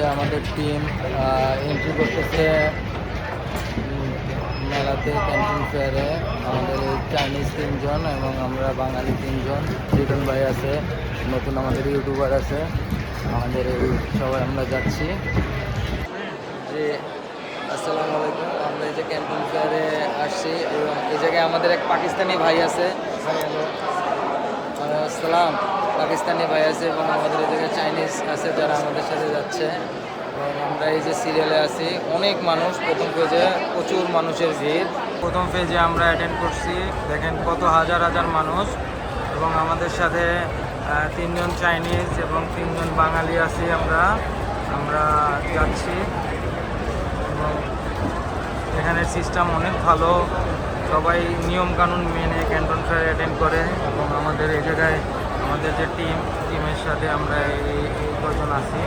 যে আমাদের team entry করতেছে মেলাতে ক্যান্টিন ফেয়ারে আমাদের চাইনিজ তিনজন এবং আমরা বাঙালি তিনজন। রিটন ভাই আছে, নতুন আমাদের ইউটিউবার আছে। আমাদের সবাই আমরা যাচ্ছি। যে আসসালামু আলাইকুম। আমরা এই যে ক্যান্টিন ফেয়ারে আসছি এবং এই জায়গায় আমাদের এক পাকিস্তানি ভাই আছে। আসসালাম। পাকিস্তানি ভাই আছে এবং আমাদের এদিকে চাইনিজ আছে যারা আমাদের সাথে যাচ্ছে। এবং আমরা এই যে সিরিয়ালে আছি, অনেক মানুষ। প্রথম পেজে প্রচুর মানুষের ভিড়। প্রথম পেজে আমরা অ্যাটেন্ড করছি। দেখেন কত হাজার হাজার মানুষ। এবং আমাদের সাথে তিনজন চাইনিজ এবং তিনজন বাঙালি আছি আমরা। আমরা যাচ্ছি। এবং এখানের সিস্টেম অনেক ভালো। সবাই নিয়মকানুন মেনে ক্যান্টন ফেয়ার অ্যাটেন্ড করে। এবং আমাদের এই জায়গায় আমাদের যে টিম টিমের সাথে আমরা এই কজন আছি।